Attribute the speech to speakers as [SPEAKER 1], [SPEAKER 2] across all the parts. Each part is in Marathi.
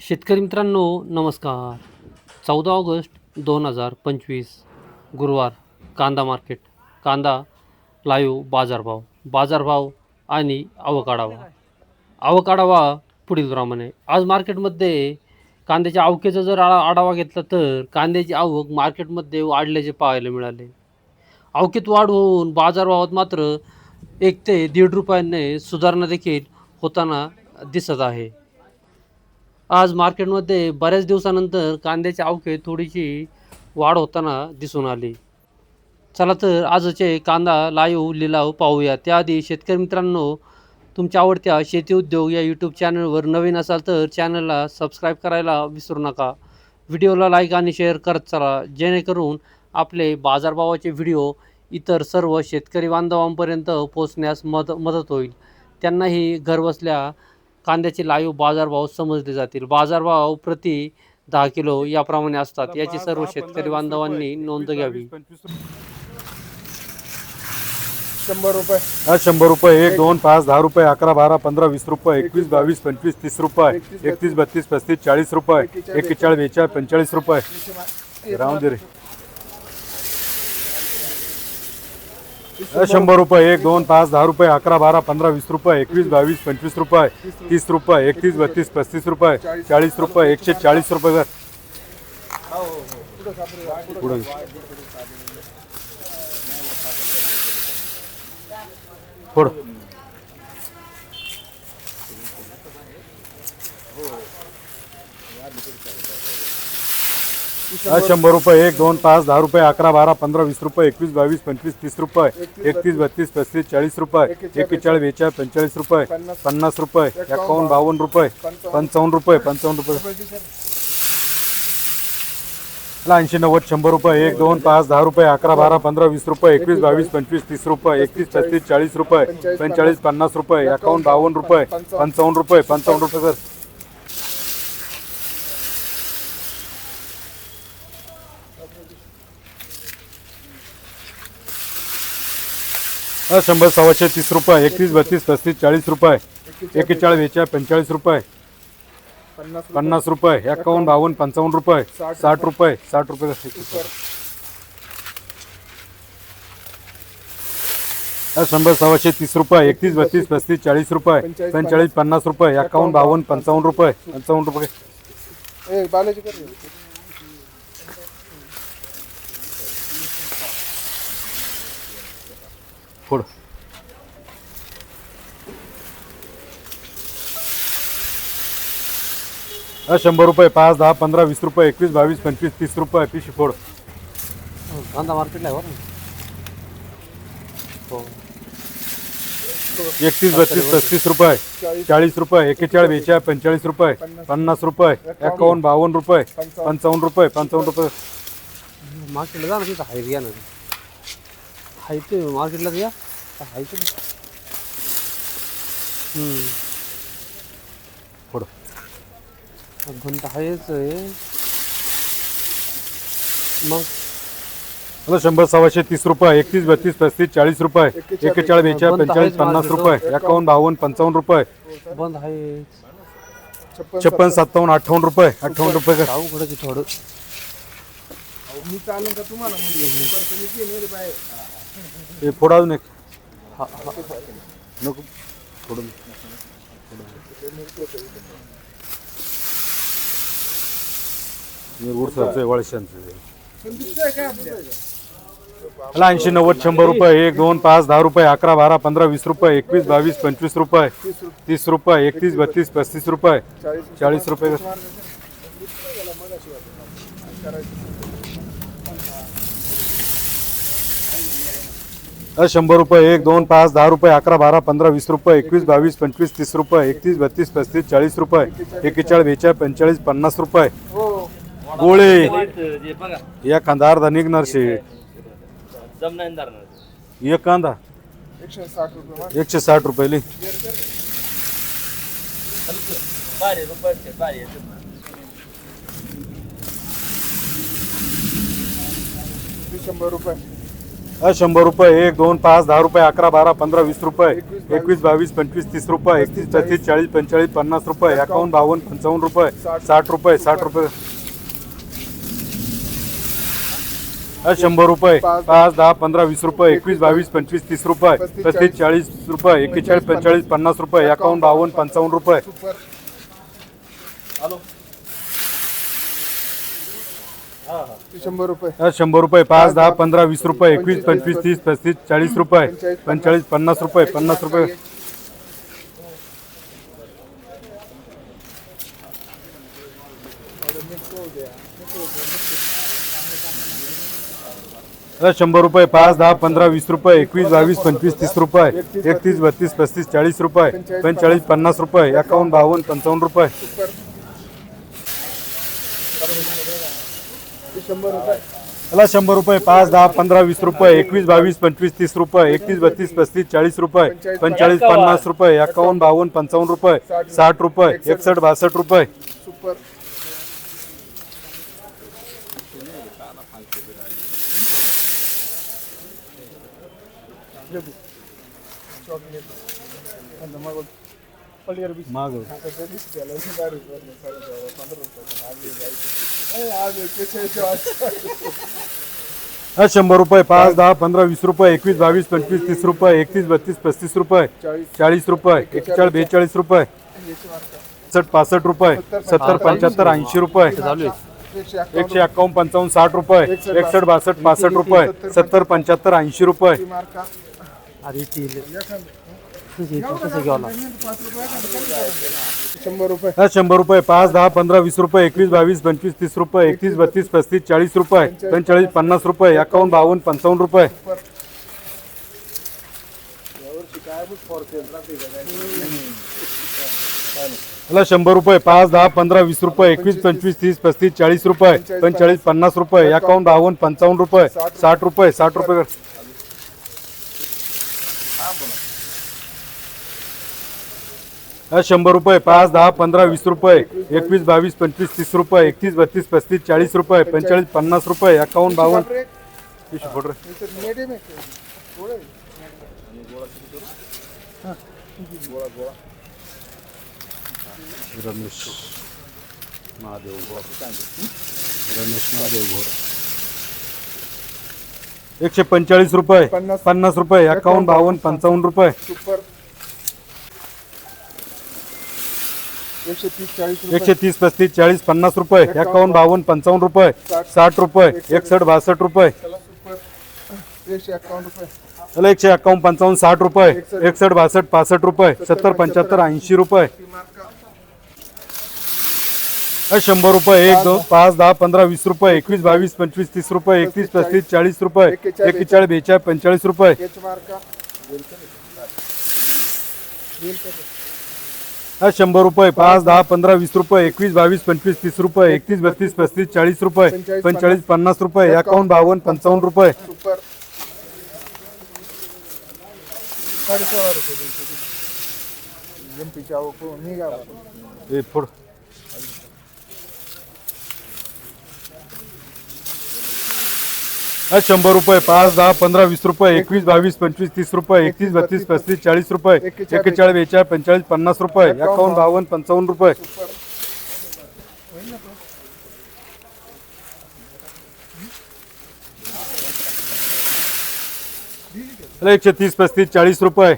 [SPEAKER 1] शेतकरी मित्रांनो नमस्कार. चौदा ऑगस्ट दोन हजार पंचवीस गुरुवार कांदा मार्केट. कांदा लाईव्ह बाजारभाव. बाजारभाव आणि आवक आढावा पुढील प्रमाणे. पुढीलप्रमाणे आज मार्केटमध्ये कांद्याच्या आवकेचा जर आळा आढावा घेतला तर कांद्याची आवक मार्केटमध्ये वाढल्याचे पाहायला मिळाले. आवकेत वाढ होऊन बाजारभावात मात्र एक ते दीड रुपयांनी सुधारणा देखील होताना दिसत आहे. आज मार्केटमध्ये बऱ्याच दिवसानंतर कांद्याच्या अवकेत थोडीशी वाढ होताना दिसून आली. चला तर आजचे कांदा लाईव्ह लिलाव पाहूया. त्याआधी शेतकरी मित्रांनो तुमच्या आवडत्या शेती उद्योग या यूट्यूब चॅनलवर नवीन असाल तर चॅनलला सबस्क्राईब करायला विसरू नका. व्हिडिओला लाईक आणि शेअर करत चला. जेणेकरून आपले बाजारभावाचे व्हिडिओ इतर सर्व शेतकरी बांधवांपर्यंत पोचण्यास मद मदत होईल. त्यांनाही घरबसल्या कांद्याचे लाईव्ह बाजारभाव समजले जातील. बाजारभाव प्रति दहा किलो याप्रमाणे असतात. याची सर्व शेतकरी बांधवांनी नोंद घ्यावी.
[SPEAKER 2] शंभर रुपये.
[SPEAKER 3] हा शंभर रुपये. एक दोन पाच दहा रुपये. अकरा बारा पंधरा वीस रुपये. एकवीस बावीस पंचवीस तीस रुपये. एकतीस बत्तीस पस्तीस चाळीस रुपये. एक्केचाळीस बेचाळीस पंचेचाळीस रुपये. राहून दे रे. शंभर रुपये एक दोन पाच दहा रुपये अकरा बारा पंधरा वीस रुपये एकवीस बावीस पंचवीस रुपये तीस रुपये एकतीस बत्तीस पस्तीस रुपये चाळीस रुपये एकशे चाळीस रुपये कर थोडं शंभर रुपये एक दोन पाच दहा रुपये अकरा बारा पंधरा वीस रुपये एकवीस बावीस पंचवीस तीस रुपये एकतीस बत्तीस पस्तीस चाळीस रुपये एक्केचाळीस बेचाळीस पंचेचाळीस रुपये पन्नास रुपये एकावन्न बावन्न रुपये पंचावन्न. रुपये पंचावन्न रुपये. ऐंशी नव्वद शंभर रुपये एक दोन पाच दहा रुपये अकरा बारा पंधरा वीस रुपये एकवीस बावीस पंचवीस तीस रुपये एकतीस पस्तीस चाळीस रुपये पंचेचाळीस पन्नास रुपये एकावन्न बावन्न रुपये पंचावन्न रुपये पंचावन्न रुपये सर. हा, शंभर सव्वाशे तीस रुपये एकतीस बत्तीस पस्तीस चाळीस रुपये एकेचाळीस वेचा पंचेचाळीस रुपये
[SPEAKER 2] पन्नास
[SPEAKER 3] पन्नास रुपये एकावन्न बावन्न पंचावन्न रुपये साठ रुपये साठ रुपये हा, शंभर सव्वाशे तीस रुपये एकतीस बत्तीस पस्तीस चाळीस रुपये पंचेचाळीस पन्नास रुपये एकावन्न बावन्न पंचावन्न रुपये पंचावन्न रुपये. हा, शंभर रुपये पाच दहा पंधरा वीस रुपये एकवीस बावीस पंचवीस तीस रुपये पिशी फोड.
[SPEAKER 1] कांदा मार्केटला आहे बरं. हो.
[SPEAKER 3] एकतीस बत्तीस पस्तीस रुपये चाळीस रुपये एक्केचाळीस बेचाळीस पंचेचाळीस रुपये पन्नास रुपये एकावन्न बावन्न रुपये पंचावन्न रुपये पंचावन्न रुपये.
[SPEAKER 1] मार्केटला जा ना तिथं हाय या ना. ते मार्केटला या हाय ते
[SPEAKER 3] पुढं
[SPEAKER 1] घंटा आहेच आहे. मग?
[SPEAKER 3] मला शंभर सव्वाशे तीस रुपये एकतीस बत्तीस पस्तीस चाळीस रुपये एक्केचाळीस बेचाळीस पंचेचाळीस पन्नास रुपये एकावन्न. बावन्न पंचावन्न रुपये.
[SPEAKER 1] बंद आहे
[SPEAKER 2] छप्पन
[SPEAKER 3] सत्तावन्न. अठ्ठावन्न रुपये अठ्ठावन्न रुपये
[SPEAKER 1] अवघडच आहे थोडं.
[SPEAKER 2] मी चालेल का तुम्हाला?
[SPEAKER 3] हे फोड अजून एक.
[SPEAKER 1] हा हा.
[SPEAKER 3] नको. फोडून वळशांचं ऐंशी नव्वद शंभर रुपये एक दोन पाच दहा रुपये अकरा बारा पंधरा वीस रुपये एकवीस बावीस पंचवीस रुपये तीस रुपये एकतीस बत्तीस पस्तीस रुपये
[SPEAKER 2] चाळीस
[SPEAKER 3] रुपये. शंभर रुपये एक दोन पाच दहा रुपये अकरा बारा पंधरा वीस रुपये एकवीस बावीस पंचवीस तीस रुपये एकतीस बत्तीस पस्तीस चाळीस रुपये एकेचाळीस बेचाळीस पंचेचाळीस पन्नास रुपये. गोळे. या कांदा अर्धा निघणार शेट एक कांदा.
[SPEAKER 2] एकशे साठ रुपये मार.
[SPEAKER 3] रुपये
[SPEAKER 2] शंभर रुपये.
[SPEAKER 3] शंभर रुपये एक दोन पाच दहा रुपये अकरा बारा पंधरा वीस रुपये एकवीस बावीस पंचवीस तीस रुपये एकतीस पस्तीस चाळीस पंचेचाळीस पन्नास रुपये एकावन्न बावन्न पंचावन्न रुपये साठ रुपये साठ रुपये. शंभर रुपये पाच दहा पंधरा वीस रुपये एकवीस बावीस पंचवीस तीस रुपये पस्तीस चाळीस रुपये एकेचाळीस पंचेचाळीस पन्नास रुपये एकावन्न बावन्न पंचावन्न रुपये
[SPEAKER 2] सुपर हॅलो शंभर रुपये.
[SPEAKER 3] हा, शंभर रुपये पाच दहा पंधरा वीस रुपये एकवीस पंचवीस तीस पस्तीस चाळीस रुपये पंचेचाळीस पन्नास रुपये पन्नास रुपये. हा, शंभर रुपये पाच दहा पंधरा वीस रुपये एकवीस बावीस पंचवीस तीस रुपये एकतीस बत्तीस पस्तीस चाळीस रुपये पंचेचाळीस पन्नास रुपये एकावन्न बावन्न पंचावन्न रुपये.
[SPEAKER 2] सुपर ते शंभर रुपये.
[SPEAKER 3] मला शंभर रुपये पाच दहा पंधरा वीस रुपये एकवीस बावीस पंचवीस तीस रुपये एकतीस बत्तीस पस्तीस चाळीस रुपये पंचेचाळीस पन्नास रुपये एकावन्न बावन्न पंचावन्न रुपये साठ रुपये. एकसष्ट बासष्ट रुपये.
[SPEAKER 2] चॉकलेट
[SPEAKER 3] शंभर रुपये पाच दहा पंधरा वीस रुपये एकवीस बावीस पंचवीस तीस रुपये एकतीस बत्तीस पस्तीस रुपये
[SPEAKER 2] चाळीस.
[SPEAKER 3] रुपये एक्केचाळीस बेचाळीस रुपये. सत्तर पासष्ट रुपये सत्तर पंच्याहत्तर ऐंशी रुपये.
[SPEAKER 2] एकशे
[SPEAKER 3] एक्कावन्न पंचावन्न साठ रुपये. एकसष्ट बासष्ट पासष्ट रुपये. सत्तर पंच्याहत्तर ऐंशी रुपये.
[SPEAKER 1] कसं घ्यावं.
[SPEAKER 2] शंभर रुपये
[SPEAKER 3] हा शंभर रुपये पाच दहा पंधरा वीस रुपये एकवीस बावीस पंचवीस तीस रुपये एकतीस बत्तीस पस्तीस चाळीस रुपये पंचेचाळीस पन्नास रुपये एकावन्न बावन्न पंचावन्न रुपये? मला शंभर रुपये पाच दहा पंधरा वीस रुपये एकवीस पंचवीस तीस पस्तीस चाळीस रुपये पंचेचाळीस पन्नास रुपये एकावन्न बावन्न पंचावन्न रुपये साठ रुपये साठ रुपये शंभर रुपये पाच दहा पंधरा वीस रुपये एकवीस बावीस पंचवीस तीस रुपये एकतीस बत्तीस पस्तीस चाळीस रुपये पंचेचाळीस पन्नास रुपये एकावन्न बावन्न. रमेश. महादेव रमेश महादेव घोड एकशे पंचेचाळीस रुपये
[SPEAKER 2] पन्नास.
[SPEAKER 3] रुपये एकावन्न बावन्न पंचावन्न रुपये.
[SPEAKER 2] एकशे तीस चाळीस रुपये.
[SPEAKER 3] एकशे तीस पस्तीस चाळीस पन्नास रुपये. एकावन्न. बावन्न पंचावन्न रुपये. साठ. रुपये. एकसष्ट बासष्ट रुपये.
[SPEAKER 2] एकशे रुपये.
[SPEAKER 3] एकशे एकावन्न पंचावन्न साठ रुपये. एकसष्ट बासष्ट पासष्ट रुपये. सत्तर पंच्याहत्तर ऐंशी रुपये. शंभर रुपये. एक दोन पाच दहा पंधरा वीस रुपये. एकवीस बावीस पंचवीस तीस रुपये. एकतीस पस्तीस चाळीस रुपये. एक्केचाळीस. बेचाळीस पंचेचाळीस रुपये. शंभर रुपये पाच दहा पंधरा वीस रुपये एकवीस बावीस पंचवीस तीस रुपये एकतीस बत्तीस पस्तीस चाळीस रुपये पंचेचाळीस पन्नास. रुपये एकावन्न बावन्न पंचावन्न रुपये.
[SPEAKER 2] रुपये एम पीच्या निघा
[SPEAKER 3] हे फोड हा शंभर रुपये पाच दहा पंधरा वीस रुपये एकवीस बावीस पंचवीस तीस रुपये एकतीस बत्तीस पस्तीस चाळीस रुपये एक्केचाळीस बेचाळीस पंचेचाळीस पन्नास रुपये एकावन्न बावन्न पंचावन्न रुपये. अरे एकशे तीस पस्तीस चाळीस रुपये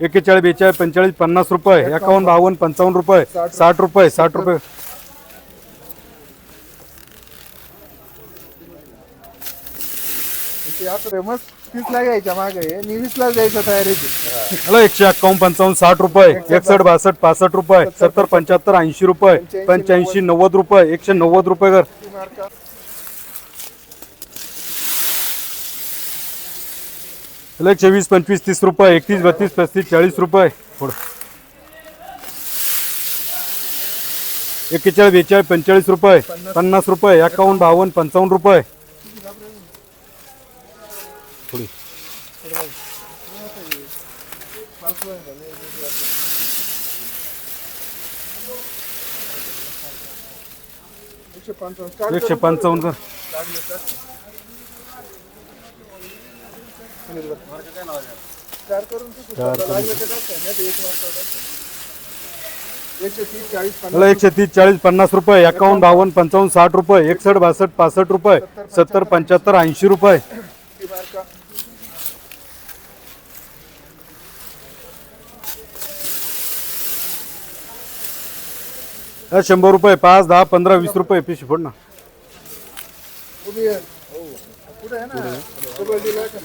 [SPEAKER 3] एक्केचाळीस बेचाळीस पंचेचाळीस पन्नास रुपये एकावन्न बावन्न पंचावन्न रुपये साठ रुपये साठ रुपये.
[SPEAKER 2] ते आता तीसला घ्यायच्या मागे. मी वीसला द्यायच्या तयारीची
[SPEAKER 3] हॅलो एकशे एक्कावन्न पंचावन्न साठ रुपये एकसष्ट बासष्ट पासष्ट रुपये सत्तर पंच्याहत्तर ऐंशी रुपये पंच्याऐंशी नव्वद रुपये एकशे नव्वद रुपये कर.
[SPEAKER 2] मार्का
[SPEAKER 3] हॅलो एकशे वीस पंचवीस तीस रुपये एकतीस बत्तीस पस्तीस चाळीस रुपये. पुढं. एक्केचाळीस बेचाळीस पंचेचाळीस रुपये पन्नास रुपये एकावन्न बावन्न पंचावन्न रुपये. पुढे.
[SPEAKER 2] एकशे पंचावन्न
[SPEAKER 3] कर.
[SPEAKER 2] एकशे तीस चाळीस पन्नास
[SPEAKER 3] रुपये एकावन्न बावन्न पंचावन्न साठ रुपये एकसष्ट बासष्ट पासष्ट रुपये सत्तर पंच्याहत्तर ऐंशी रुपये.
[SPEAKER 2] मार्का
[SPEAKER 3] हा, शंभर रुपये पाच दहा पंधरा वीस रुपये पिशी फोड ना.
[SPEAKER 2] उभी आहे. कुठे आहे ना? डबल डील आहे का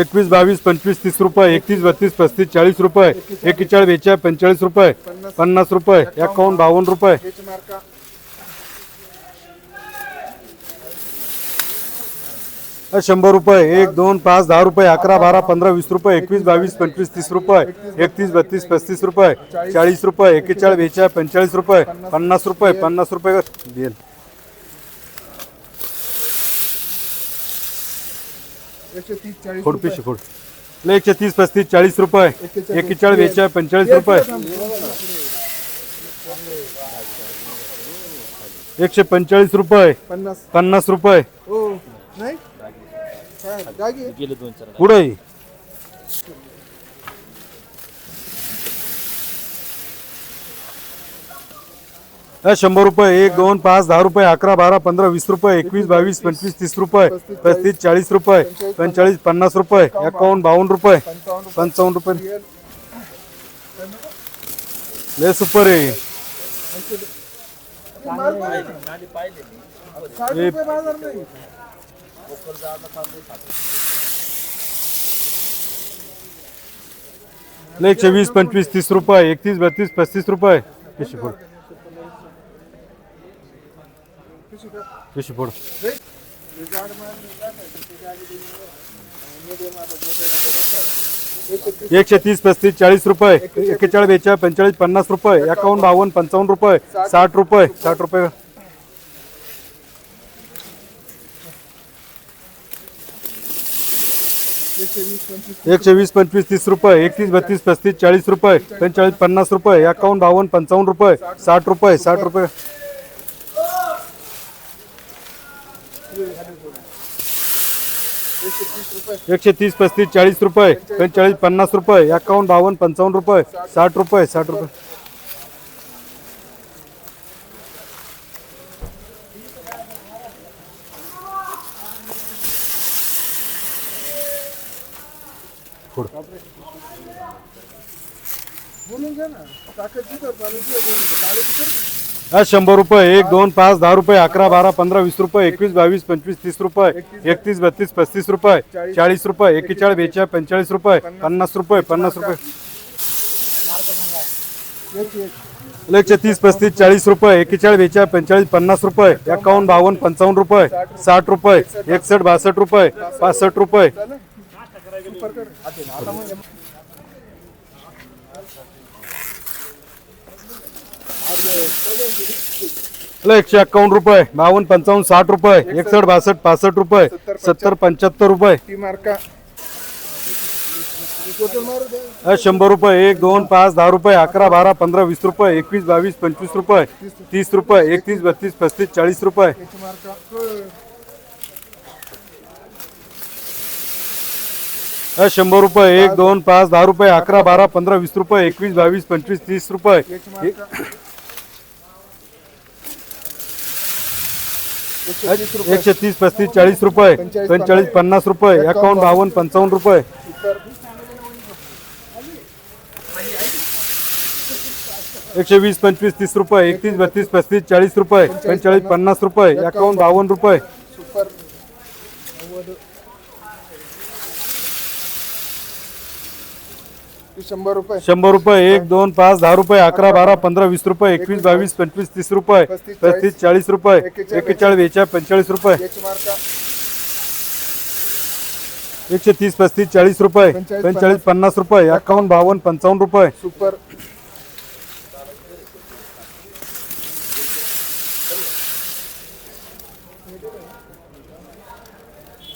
[SPEAKER 3] एकवीस बावीस पंचवीस तीस रुपये एकतीस बत्तीस पस्तीस चाळीस रुपये एकेचाळीस बेचाळीस पंचेचाळीस रुपये पन्नास रुपये एकावन्न बावन्न रुपये.
[SPEAKER 2] याची मार्का.
[SPEAKER 3] शंभर रुपये एक दोन पाच दहा रुपये अकरा बारा पंधरा वीस रुपये एकवीस बावीस पंचवीस तीस रुपये एकतीस बत्तीस पस्तीस रुपये चाळीस रुपये एकेचाळीस बेचाळीस पंचेचाळीस रुपये पन्नास रुपये पन्नास रुपये देईल
[SPEAKER 2] एकशे तीस चाळीस
[SPEAKER 3] फोड पिशी फोड ले एकशे तीस पस्तीस चाळीस रुपये एकेचाळीस बेचाळीस पंचेचाळीस रुपये. एकशे पंचेचाळीस रुपये
[SPEAKER 2] पन्नास.
[SPEAKER 3] रुपये. पुढे. हा, शंभर रुपये एक दोन पाच दहा रुपये अकरा बारा पंधरा वीस रुपये एकवीस बावीस पंचवीस तीस रुपये पस्तीस चाळीस रुपये पंचेचाळीस पन्नास रुपये एकावन्न बावन्न रुपये
[SPEAKER 2] पंचावन्न
[SPEAKER 3] रुपये. लय सुपर आहे. एकशे वीस पंचवीस तीस रुपये एकतीस बत्तीस पस्तीस रुपये. पिशी फोड. पिशी फोड. एकशे तीस पस्तीस चाळीस रुपये एकेचाळीस बेचाळीस पंचेचाळीस पन्नास रुपये एकावन्न बावन्न पंचावन्न रुपये साठ रुपये साठ रुपये.
[SPEAKER 2] एकशे वीस पंचवीस
[SPEAKER 3] तीस रुपये एकतीस बत्तीस पस्तीस चाळीस रुपये पंचेचाळीस पन्नास रुपये एकावन्न बावन्न पंचावन्न रुपये साठ रुपये साठ रुपये.
[SPEAKER 2] एकशे तीस रुपये
[SPEAKER 3] एकशे तीस पस्तीस चाळीस रुपये पंचेचाळीस पन्नास रुपये एकावन्न बावन्न पंचावन्न रुपये साठ रुपये साठ रुपये
[SPEAKER 2] बोलून घ्या ना ताकद जिथं चालू तिथं बोलून घ्या. मागे तिथं
[SPEAKER 3] हा शंभर रुपये एक दोन पाच दहा रुपये अकरा बारा पंधरा वीस रुपये एकवीस बावीस पंचवीस तीस रुपये एकतीस बत्तीस पस्तीस रुपये चाळीस रुपये एकेचाळीस बेचाळीस पंचेचाळीस रुपये पन्नास रुपये पन्नास रुपये. एकशे तीस पस्तीस चाळीस रुपये एकेचाळीस बेचाळीस पंचेचाळीस पन्नास रुपये एकावन्न बावन्न पंचावन्न रुपये साठ रुपये एकसष्ट बासष्ट रुपये पासष्ट रुपये
[SPEAKER 2] चालेल सुपर कर आता मग
[SPEAKER 3] एकशे एक्कावन्न रुपये. बावन्न पंचावन्न साठ रुपये. एकसष्ट बासष्ट पासष्ट रुपये. सत्तर पंच्याहत्तर रुपये. शंभर रुपये. एक दोन पाच दहा रुपये. अकरा बारा पंधरा वीस रुपये. एकवीस बावीस पंचवीस रुपये. तीस रुपये. एकतीस बत्तीस पस्तीस चाळीस रुपये. शंभर रुपये. एक दोन पाच दहा रुपये. अकरा बारा पंधरा वीस रुपये. एकवीस बावीस पंचवीस तीस रुपये
[SPEAKER 2] याची मार्का एकशे तीस
[SPEAKER 3] पस्तीस चाळीस रुपये. पंचेचाळीस पन्नास. रुपये. एकावन्न. बावन्न पंचावन्न रुपये. एकशे वीस पंचवीस तीस रुपये. एकतीस बत्तीस पस्तीस चाळीस रुपये. पंचेचाळीस पन्नास रुपये. एकावन्न. बावन्न रुपये
[SPEAKER 2] सुपर ती शंभर रुपये.
[SPEAKER 3] शंभर रुपये एक दोन पाच दहा रुपये अकरा बारा पंधरा वीस रुपये एकवीस बावीस पंचवीस तीस रुपये पस्तीस चाळीस रुपये एकेचाळीस बेचाळीस पंचेचाळीस रुपये. एकशे तीस पस्तीस चाळीस रुपये पंचेचाळीस पन्नास रुपये एकावन्न बावन्न पंचावन्न रुपये.
[SPEAKER 2] सुपर.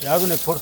[SPEAKER 3] अजून एक फोड.